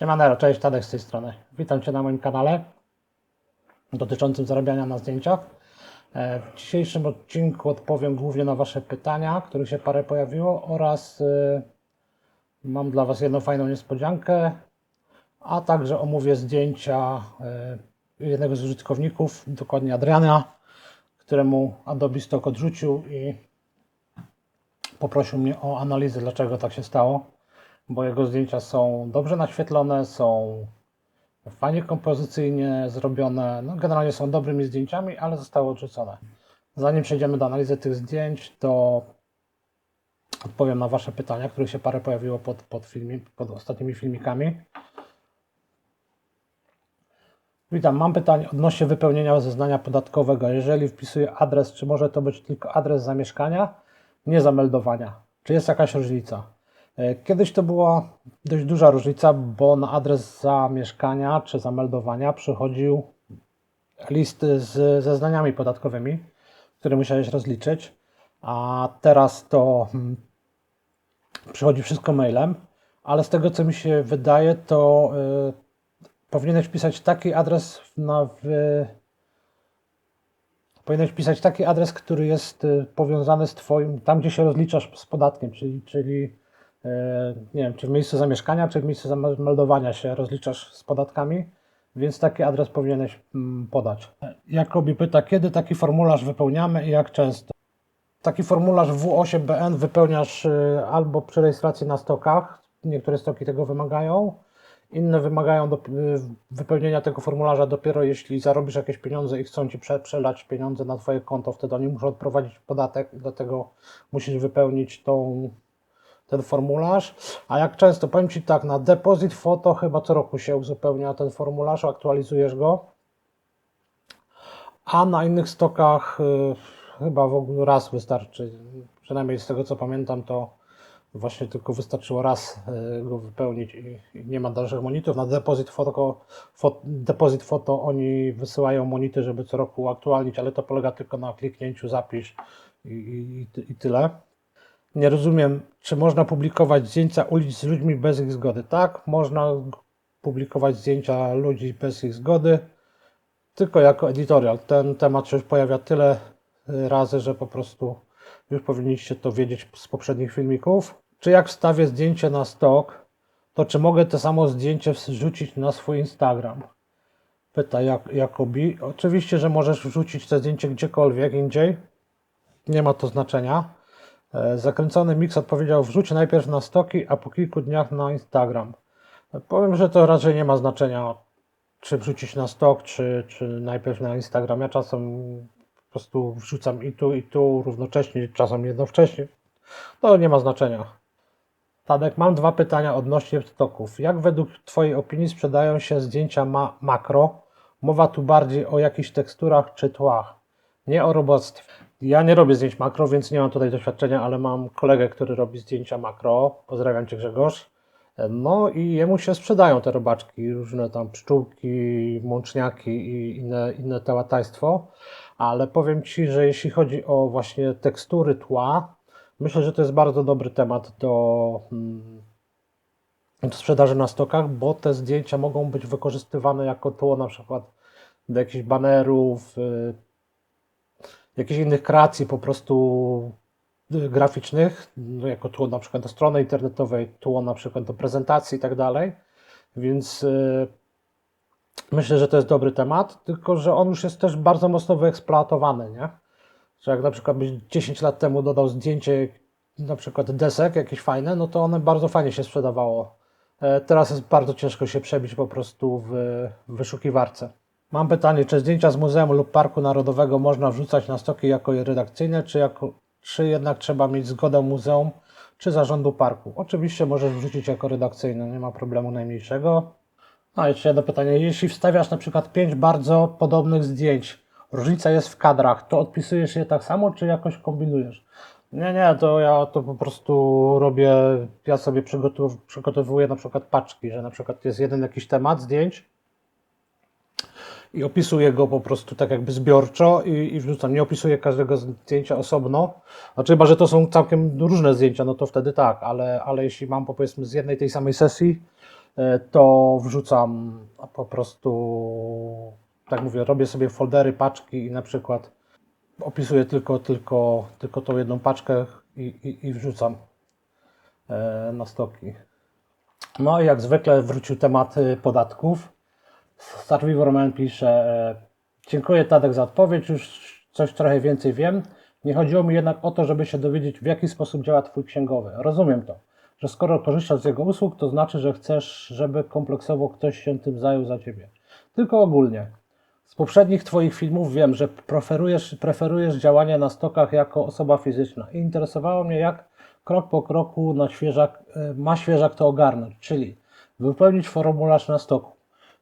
Siemanero, cześć, Tadek z tej strony. Witam Cię na moim kanale dotyczącym zarabiania na zdjęciach. E, W dzisiejszym odcinku odpowiem głównie na Wasze pytania, których się parę pojawiło oraz y, mam dla Was jedną fajną niespodziankę, a także omówię zdjęcia y, jednego z użytkowników, dokładnie Adriana, któremu Adobe Stock odrzucił i poprosił mnie o analizę, dlaczego tak się stało, bo jego zdjęcia są dobrze naświetlone, są fajnie kompozycyjnie zrobione, no generalnie są dobrymi zdjęciami, ale zostały odrzucone. Zanim przejdziemy do analizy tych zdjęć, to odpowiem na Wasze pytania, których się parę pojawiło pod, pod, filmi, pod ostatnimi filmikami. Witam, mam pytanie odnośnie wypełnienia zeznania podatkowego. Jeżeli wpisuję adres, czy może to być tylko adres zamieszkania, nie zameldowania? Czy jest jakaś różnica? E, Kiedyś to była dość duża różnica, bo na adres zamieszkania czy zameldowania przychodził list z zeznaniami podatkowymi, które musiałeś rozliczyć, a teraz to mm, przychodzi wszystko mailem, ale z tego co mi się wydaje, to y, powinieneś wpisać taki adres na w, powinieneś wpisać taki adres, który jest y, powiązany z twoim, tam gdzie się rozliczasz z podatkiem, czyli, czyli nie wiem, czy w miejscu zamieszkania, czy w miejscu zameldowania się rozliczasz z podatkami, więc taki adres powinieneś mm, podać. Jakobi pyta, kiedy taki formularz wypełniamy i jak często? Taki formularz W8BN wypełniasz y, albo przy rejestracji na stokach, niektóre stoki tego wymagają, inne wymagają do, y, wypełnienia tego formularza dopiero jeśli zarobisz jakieś pieniądze i chcą ci prze, przelać pieniądze na twoje konto, wtedy oni muszą odprowadzić podatek dlatego musisz wypełnić tą, ten formularz. A jak często? Powiem ci tak, na depozyt foto chyba co roku się uzupełnia ten formularz, aktualizujesz go, a na innych stokach y, chyba w ogóle raz wystarczy. Przynajmniej z tego co pamiętam, to właśnie tylko wystarczyło raz y, go wypełnić i, i nie ma dalszych monitów. Na depozyt foto, fo, depozyt foto oni wysyłają monity, żeby co roku uaktualnić, ale to polega tylko na kliknięciu zapisz i, i, i tyle. Nie rozumiem, czy można publikować zdjęcia ulic z ludźmi bez ich zgody. Tak, można publikować zdjęcia ludzi bez ich zgody tylko jako editorial. Ten temat się już pojawia tyle y, razy, że po prostu już powinniście to wiedzieć z poprzednich filmików. Czy jak wstawię zdjęcie na stok, to czy mogę to samo zdjęcie wrzucić na swój Instagram? Pyta Jak- Jakobi. Oczywiście, że możesz wrzucić to zdjęcie gdziekolwiek indziej. Nie ma to znaczenia. E, Zakręcony Mix odpowiedział: wrzuć najpierw na stoki, a po kilku dniach na Instagram. Powiem, że to raczej nie ma znaczenia, czy wrzucić na stok, czy, czy najpierw na Instagram. Ja czasem po prostu wrzucam i tu, i tu równocześnie, czasem jednocześnie. To nie ma znaczenia. Tadek, mam dwa pytania odnośnie stoków. Jak według Twojej opinii sprzedają się zdjęcia ma makro? Mowa tu bardziej o jakichś teksturach czy tłach, nie o roboctwie. Ja nie robię zdjęć makro, więc nie mam tutaj doświadczenia, ale mam kolegę, który robi zdjęcia makro. Pozdrawiam Cię Grzegorz. No i jemu się sprzedają te robaczki, różne tam pszczółki, mączniaki i inne, inne tełatajstwo, ale powiem Ci, że jeśli chodzi o właśnie tekstury tła, myślę, że to jest bardzo dobry temat do, mm, do sprzedaży na stokach, bo te zdjęcia mogą być wykorzystywane jako tło na przykład do jakichś banerów, y, jakichś innych kreacji po prostu y, graficznych, no jako tło na przykład do strony internetowej, tło na przykład do prezentacji i tak dalej. Więc y, myślę, że to jest dobry temat, tylko że on już jest też bardzo mocno wyeksploatowany, nie? Że jak na przykład byś 10 lat temu dodał zdjęcie na przykład desek jakieś fajne, no to one bardzo fajnie się sprzedawało. E, Teraz jest bardzo ciężko się przebić po prostu w w wyszukiwarce. Mam pytanie, czy zdjęcia z muzeum lub parku narodowego można wrzucać na stoki jako redakcyjne, czy, jako, czy jednak trzeba mieć zgodę muzeum czy zarządu parku? Oczywiście możesz wrzucić jako redakcyjne, nie ma problemu najmniejszego. A jeszcze jedno pytanie, jeśli wstawiasz na przykład pięć bardzo podobnych zdjęć, różnica jest w kadrach, to odpisujesz je tak samo, czy jakoś kombinujesz? Nie, nie, to ja to po prostu robię, ja sobie przygotow- przygotowuję na przykład paczki, że na przykład jest jeden jakiś temat zdjęć, i opisuję go po prostu tak jakby zbiorczo i, i wrzucam. Nie opisuję każdego zdjęcia osobno. Znaczy chyba, że to są całkiem różne zdjęcia, no to wtedy tak, ale, ale jeśli mam powiedzmy z jednej tej samej sesji e, to wrzucam po prostu, tak mówię, robię sobie foldery, paczki i na przykład opisuję tylko, tylko, tylko tą jedną paczkę i, i, i wrzucam e, na stoki. No i jak zwykle wrócił temat y, podatków. Survivor Man pisze e, Dziękuję Tadek za odpowiedź, już coś trochę więcej wiem. Nie chodziło mi jednak o to, żeby się dowiedzieć w jaki sposób działa Twój księgowy. Rozumiem to, że skoro korzystasz z jego usług, to znaczy, że chcesz, żeby kompleksowo ktoś się tym zajął za Ciebie. Tylko ogólnie. Z poprzednich Twoich filmów wiem, że preferujesz, preferujesz działanie na stokach jako osoba fizyczna. I interesowało mnie, jak krok po kroku na świeżak, e, ma świeżak to ogarnąć, czyli wypełnić formularz na stoku.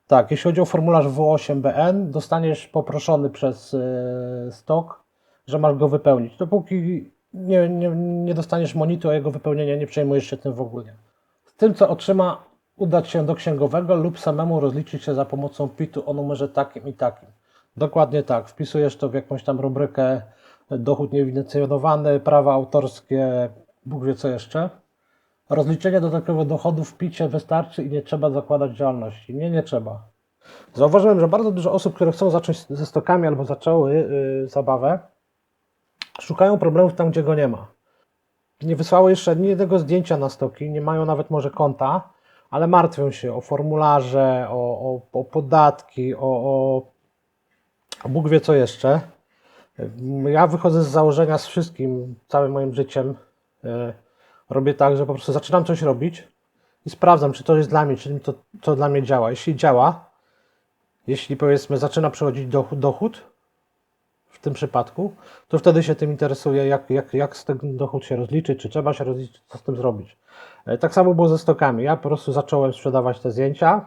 Tak, jeśli chodzi o formularz W8BN, dostaniesz poproszony przez e, stok, że masz go wypełnić. Dopóki nie, nie, nie dostaniesz monitu o jego wypełnienie, nie przejmujesz się tym w ogóle. Z tym, co otrzyma, udać się do księgowego lub samemu rozliczyć się za pomocą PIT-u o numerze takim i takim. Dokładnie tak. Wpisujesz to w jakąś tam rubrykę dochód nieewidencjonowany, prawa autorskie, Bóg wie co jeszcze. Rozliczenie dodatkowych dochodów w picie wystarczy i nie trzeba zakładać działalności. Nie, nie trzeba. Zauważyłem, że bardzo dużo osób, które chcą zacząć ze stokami albo zaczęły yy, zabawę, szukają problemów tam, gdzie go nie ma. Nie wysłały jeszcze ani jednego zdjęcia na stoki, nie mają nawet może konta, ale martwią się o formularze, o, o, o podatki, o, o, o Bóg wie co jeszcze. Ja wychodzę z założenia z wszystkim, całym moim życiem. yy, robię tak, że po prostu zaczynam coś robić i sprawdzam, czy to jest dla mnie, czy to, to dla mnie działa. Jeśli działa, jeśli powiedzmy zaczyna przychodzić dochód, dochód w tym przypadku, to wtedy się tym interesuję, jak, jak, jak z tego dochód się rozliczyć, czy trzeba się rozliczyć, co z tym zrobić. E, Tak samo było ze stokami. Ja po prostu zacząłem sprzedawać te zdjęcia,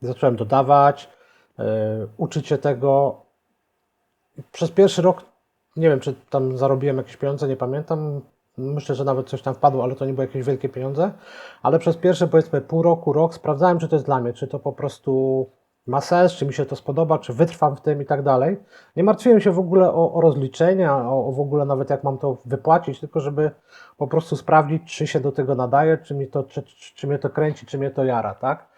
zacząłem dodawać, yy, uczyć się tego. Przez pierwszy rok, nie wiem, czy tam zarobiłem jakieś pieniądze, nie pamiętam. Myślę, że nawet coś tam wpadło, ale to nie były jakieś wielkie pieniądze. Ale przez pierwsze powiedzmy pół roku, rok sprawdzałem, czy to jest dla mnie, czy to po prostu ma sens, czy mi się to spodoba, czy wytrwam w tym i tak dalej. Nie martwiłem się w ogóle o, o rozliczenia, o, o w ogóle nawet jak mam to wypłacić, tylko żeby po prostu sprawdzić, czy się do tego nadaje, czy, mi to, czy, czy, czy mnie to kręci, czy mnie to jara, tak?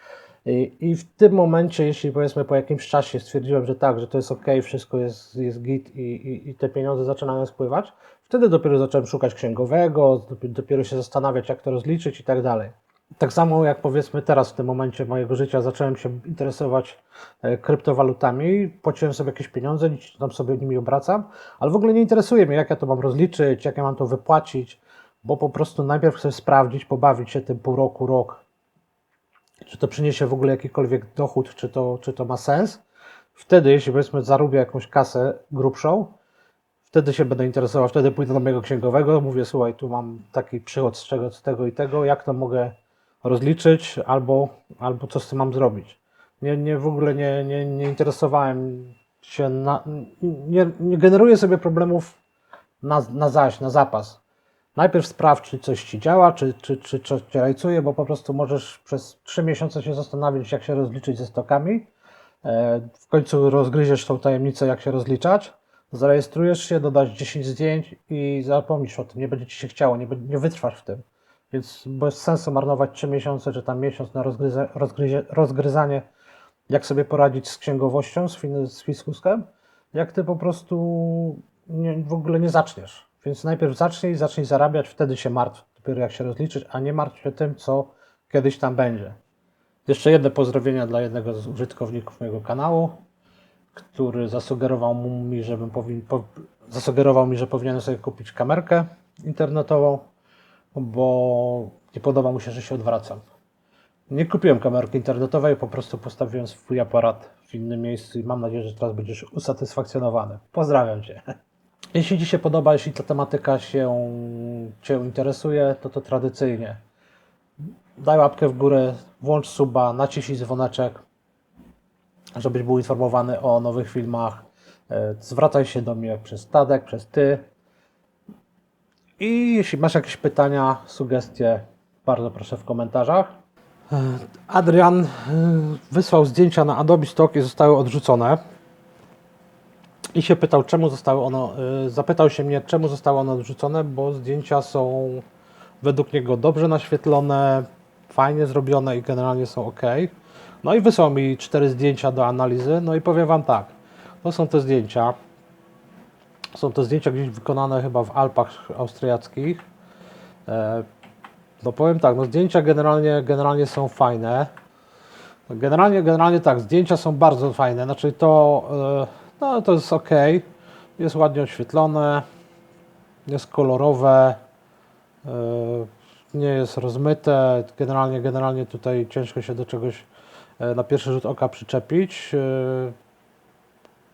I, w tym momencie, jeśli powiedzmy po jakimś czasie stwierdziłem, że tak, że to jest ok, wszystko jest, jest git i, i, i te pieniądze zaczynają spływać, wtedy dopiero zacząłem szukać księgowego, dopiero, się zastanawiać, jak to rozliczyć i tak dalej. Tak samo jak powiedzmy teraz w tym momencie mojego życia zacząłem się interesować e, kryptowalutami, płaciłem sobie jakieś pieniądze, tam sobie nimi obracam, ale w ogóle nie interesuje mnie, jak ja to mam rozliczyć, jak ja mam to wypłacić, bo po prostu najpierw chcę sprawdzić, pobawić się tym pół roku, rok, czy to przyniesie w ogóle jakikolwiek dochód, czy to, czy to ma sens. Wtedy, jeśli powiedzmy zarobię jakąś kasę grubszą, wtedy się będę interesował, wtedy pójdę do mojego księgowego, mówię, słuchaj, tu mam taki przychód z czego, z tego i tego, jak to mogę rozliczyć, albo, albo co z tym mam zrobić. Nie, nie w ogóle nie, nie, nie interesowałem się, na, nie, nie generuję sobie problemów na, na zaś, na zapas. Najpierw sprawdź, czy coś ci działa, czy, czy, czy, czy cię rajcuje, bo po prostu możesz przez 3 miesiące się zastanawiać, jak się rozliczyć ze stokami. E, W końcu rozgryziesz tą tajemnicę, jak się rozliczać. Zarejestrujesz się, dodasz 10 zdjęć i zapomnisz o tym. Nie będzie ci się chciało, nie, nie wytrwasz w tym. Więc bez sensu marnować 3 miesiące, czy tam miesiąc na rozgryza, rozgryzie, rozgryzanie, jak sobie poradzić z księgowością, z, fin, z fiskusem, jak ty po prostu nie, w ogóle nie zaczniesz. Więc najpierw zacznij, zacznij zarabiać, wtedy się martw, dopiero jak się rozliczyć, a nie martw się tym, co kiedyś tam będzie. Jeszcze jedne pozdrowienia dla jednego z użytkowników mojego kanału, który zasugerował mi, żebym powin, po, zasugerował mi, że powinienem sobie kupić kamerkę internetową, bo nie podoba mu się, że się odwracam. Nie kupiłem kamerki internetowej, po prostu postawiłem swój aparat w innym miejscu i mam nadzieję, że teraz będziesz usatysfakcjonowany. Pozdrawiam Cię. Jeśli Ci się podoba, jeśli ta tematyka się Cię interesuje, to to tradycyjnie daj łapkę w górę, włącz suba, naciśnij dzwoneczek, żebyś był informowany o nowych filmach. E, Zwracaj się do mnie przez Tadek, przez Ty. I jeśli masz jakieś pytania, sugestie, bardzo proszę w komentarzach. E, Adrian e, wysłał zdjęcia na Adobe Stock i zostały odrzucone. I się pytał, czemu zostały one, y, zapytał się mnie, czemu zostały one odrzucone, bo zdjęcia są według niego dobrze naświetlone, fajnie zrobione i generalnie są ok. No i wysłał mi cztery zdjęcia do analizy. No i powiem Wam tak, to są te zdjęcia. Są to zdjęcia gdzieś wykonane chyba w Alpach austriackich. E, no powiem tak, no zdjęcia generalnie, generalnie są fajne. Generalnie, generalnie tak, zdjęcia są bardzo fajne. Znaczy to, e, no to jest ok. Jest ładnie oświetlone, jest kolorowe, e, nie jest rozmyte. Generalnie, generalnie tutaj ciężko się do czegoś e, na pierwszy rzut oka przyczepić. E,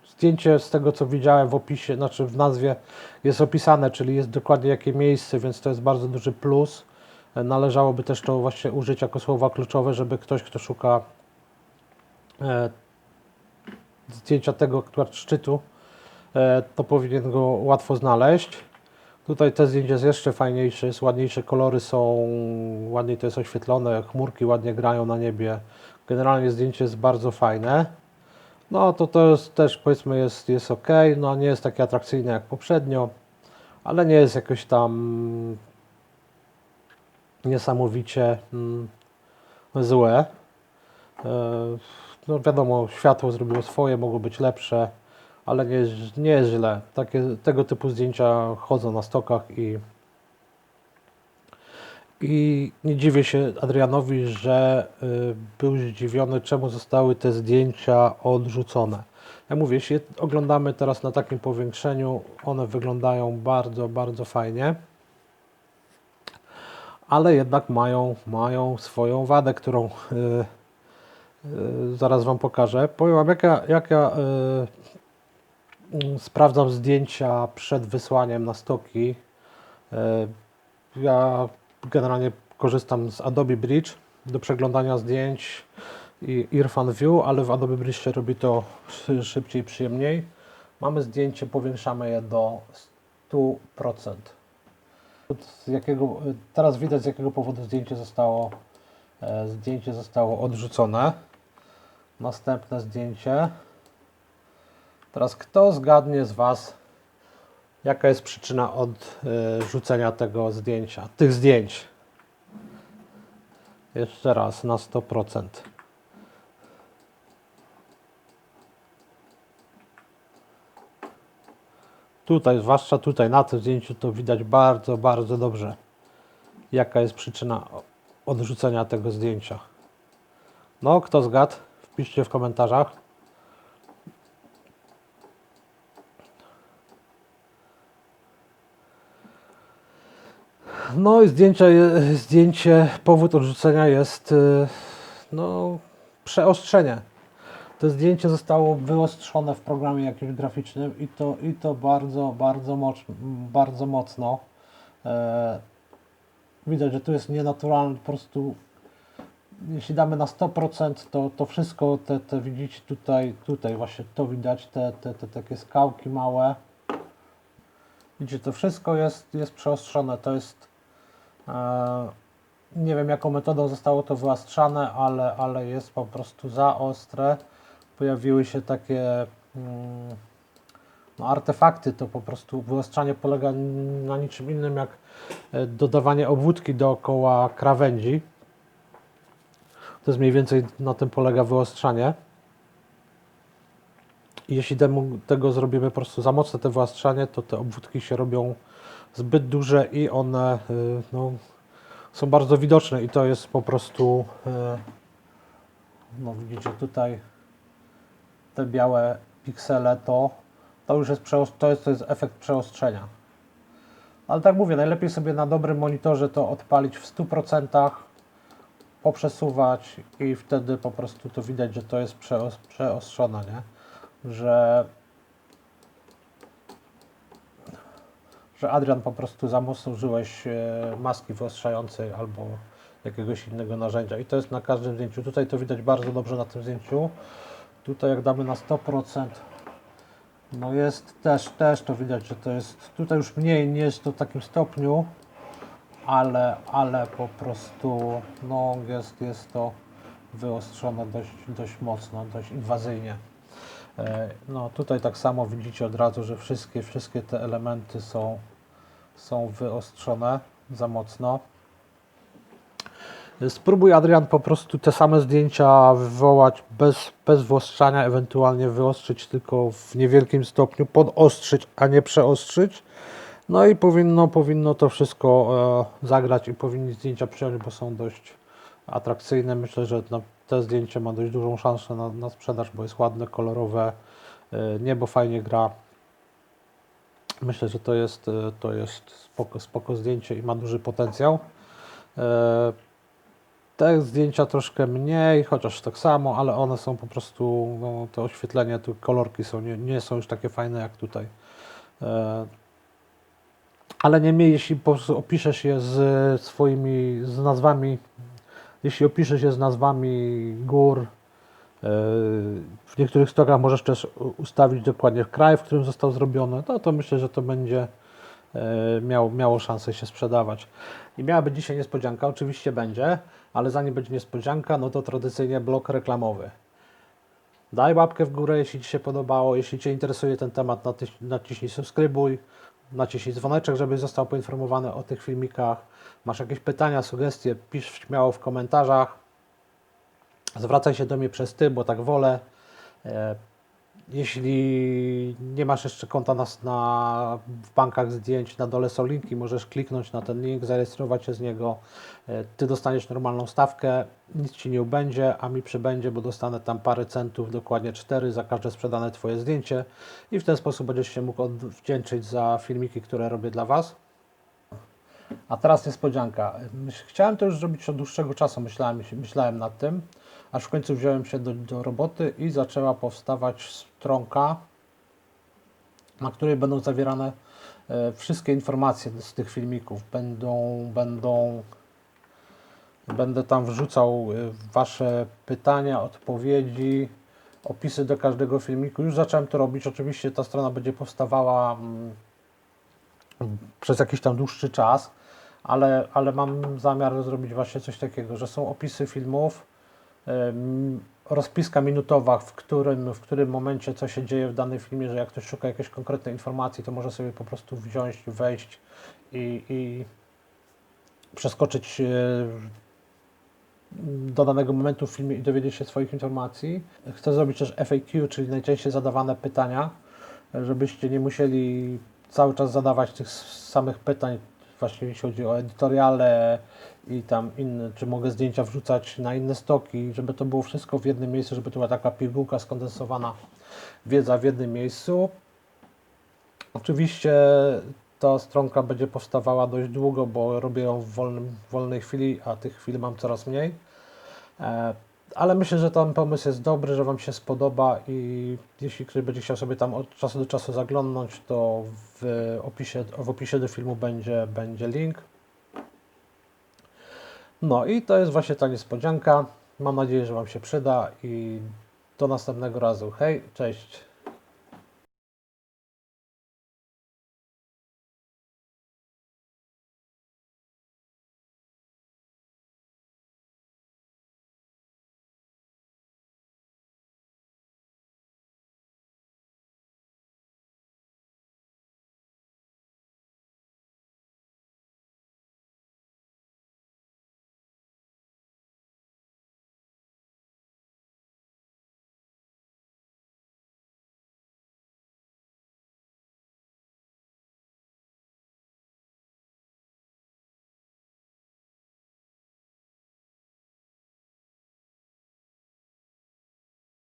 Zdjęcie z tego co widziałem w opisie, znaczy w nazwie jest opisane, czyli jest dokładnie jakie miejsce, więc to jest bardzo duży plus. Należałoby też to właśnie użyć jako słowa kluczowe, żeby ktoś, kto szuka zdjęcia tego akurat szczytu, e, to powinien go łatwo znaleźć. Tutaj te zdjęcie jest jeszcze fajniejsze, jest ładniejsze, kolory są, ładniej to jest oświetlone, chmurki ładnie grają na niebie. Generalnie zdjęcie jest bardzo fajne. No to to jest też powiedzmy jest, jest ok, no nie jest takie atrakcyjne jak poprzednio, ale nie jest jakoś tam niesamowicie mm, złe. E, No wiadomo, światło zrobiło swoje, mogło być lepsze, ale nie nie jest źle. Takie, tego typu zdjęcia chodzą na stokach i i nie dziwię się Adrianowi, że y, był zdziwiony, czemu zostały te zdjęcia odrzucone. Ja mówię, jeśli je oglądamy teraz na takim powiększeniu, one wyglądają bardzo, bardzo fajnie, ale jednak mają, mają swoją wadę, którą y, zaraz Wam pokażę. Powiem Wam, jak ja, jak ja mm, sprawdzam zdjęcia przed wysłaniem na stoki. Y, ja generalnie korzystam z Adobe Bridge do przeglądania zdjęć i Irfan View, ale w Adobe Bridge się robi to szy- szybciej, przyjemniej. Mamy zdjęcie, powiększamy je do 100%. Z jakiego, teraz widać z jakiego powodu zdjęcie zostało, e, zdjęcie zostało odrzucone. Następne zdjęcie. Teraz kto zgadnie z Was, Jaka jest przyczyna odrzucenia tego zdjęcia, tych zdjęć? Jeszcze raz, na 100%. Tutaj, zwłaszcza tutaj na tym zdjęciu, to widać bardzo, bardzo dobrze, jaka jest przyczyna odrzucenia tego zdjęcia. No, kto zgadł? Wpiszcie w komentarzach. No i zdjęcie, zdjęcie, powód odrzucenia jest y, no, przeostrzenie. To zdjęcie zostało wyostrzone w programie jakimś graficznym i to, i to bardzo, bardzo, moc, bardzo mocno. E, widać, że tu jest nienaturalne, po prostu jeśli damy na 100%, to, to wszystko, te, te widzicie tutaj, tutaj właśnie to widać, te, te, te takie skałki małe. Widzicie, to wszystko jest, jest przeostrzone, to jest e, nie wiem jaką metodą zostało to wyostrzane, ale, ale jest po prostu za ostre. Pojawiły się takie mm, no, artefakty, to po prostu wyostrzanie polega na niczym innym jak e, dodawanie obwódki dookoła krawędzi. To jest mniej więcej na tym polega wyostrzanie. Jeśli temu, tego zrobimy po prostu za mocne te wyostrzanie, to te obwódki się robią zbyt duże i one y, no, są bardzo widoczne i to jest po prostu y, no widzicie tutaj te białe piksele to to już jest, to jest, to jest efekt przeostrzenia. Ale tak mówię, najlepiej sobie na dobrym monitorze to odpalić w 100%, poprzesuwać i wtedy po prostu to widać, że to jest przeos- przeostrzone, nie? Że że Adrian po prostu za mocno użyłeś e, maski wyostrzającej albo jakiegoś innego narzędzia i to jest na każdym zdjęciu. Tutaj to widać bardzo dobrze na tym zdjęciu. Tutaj jak damy na 100%, no jest też, też to widać, że to jest, tutaj już mniej, nie jest to w takim stopniu, ale, ale po prostu no jest, jest to wyostrzone dość, dość mocno, dość inwazyjnie. E, No tutaj tak samo widzicie od razu, że wszystkie, wszystkie te elementy są, są wyostrzone za mocno. Spróbuj Adrian po prostu te same zdjęcia wywołać bez, bez wyostrzania, ewentualnie wyostrzyć tylko w niewielkim stopniu, podostrzyć, a nie przeostrzyć. No i powinno, powinno to wszystko e, zagrać i powinni zdjęcia przyjąć, bo są dość atrakcyjne. Myślę, że na, te zdjęcie ma dość dużą szansę na, na sprzedaż, bo jest ładne, kolorowe, e, niebo fajnie gra. Myślę, że to jest, e, to jest spoko, spoko zdjęcie i ma duży potencjał. E, te zdjęcia troszkę mniej, chociaż tak samo, ale one są po prostu, no, te oświetlenia, tu kolorki są, nie, nie są już takie fajne jak tutaj. E, ale niemniej, jeśli opiszesz je z swoimi, z nazwami, jeśli opiszesz je z nazwami gór, e, w niektórych stronach możesz też ustawić dokładnie kraj, w którym został zrobiony, no to myślę, że to będzie e, miało, miało szansę się sprzedawać. I miała być dzisiaj niespodzianka, oczywiście będzie, ale zanim będzie niespodzianka, no to tradycyjnie blok reklamowy. Daj łapkę w górę, jeśli Ci się podobało. Jeśli Cię interesuje ten temat, naciśnij subskrybuj, naciśnij dzwoneczek, żebyś został poinformowany o tych filmikach. Masz jakieś pytania, sugestie, pisz śmiało w komentarzach. Zwracaj się do mnie przez Ty, bo tak wolę. Jeśli nie masz jeszcze konta na, na, w bankach zdjęć, na dole są linki, możesz kliknąć na ten link, zarejestrować się z niego. E, Ty dostaniesz normalną stawkę, nic Ci nie ubędzie, a mi przybędzie, bo dostanę tam parę centów, dokładnie 4 za każde sprzedane Twoje zdjęcie i w ten sposób będziesz się mógł odwdzięczyć za filmiki, które robię dla Was. A teraz niespodzianka. Chciałem to już zrobić od dłuższego czasu, myślałem, myślałem nad tym, aż w końcu wziąłem się do, do roboty i zaczęła powstawać stronka, na której będą zawierane e, wszystkie informacje z tych filmików. Będą, będą, będę tam wrzucał e, Wasze pytania, odpowiedzi, opisy do każdego filmiku. Już zacząłem to robić. Oczywiście ta strona będzie powstawała mm, przez jakiś tam dłuższy czas, ale, ale mam zamiar zrobić właśnie coś takiego, że są opisy filmów, rozpiska minutowa, w którym, w którym momencie co się dzieje w danym filmie, że jak ktoś szuka jakiejś konkretnej informacji, to może sobie po prostu wziąć, wejść i, i przeskoczyć e, do danego momentu w filmie i dowiedzieć się swoich informacji. Chcę zrobić też FAQ, czyli najczęściej zadawane pytania, żebyście nie musieli cały czas zadawać tych samych pytań, właśnie jeśli chodzi o edytoriale i tam inne, czy mogę zdjęcia wrzucać na inne stoki, żeby to było wszystko w jednym miejscu, żeby to była taka pigułka skondensowana wiedza w jednym miejscu. Oczywiście ta stronka będzie powstawała dość długo, bo robię ją w wolnym, wolnej chwili, a tych chwil mam coraz mniej. E, Ale myślę, że ten pomysł jest dobry, że Wam się spodoba i jeśli ktoś będzie chciał sobie tam od czasu do czasu zaglądnąć, to w opisie, w opisie do filmu będzie, będzie link. No i to jest właśnie ta niespodzianka. Mam nadzieję, że Wam się przyda i do następnego razu. Hej, cześć.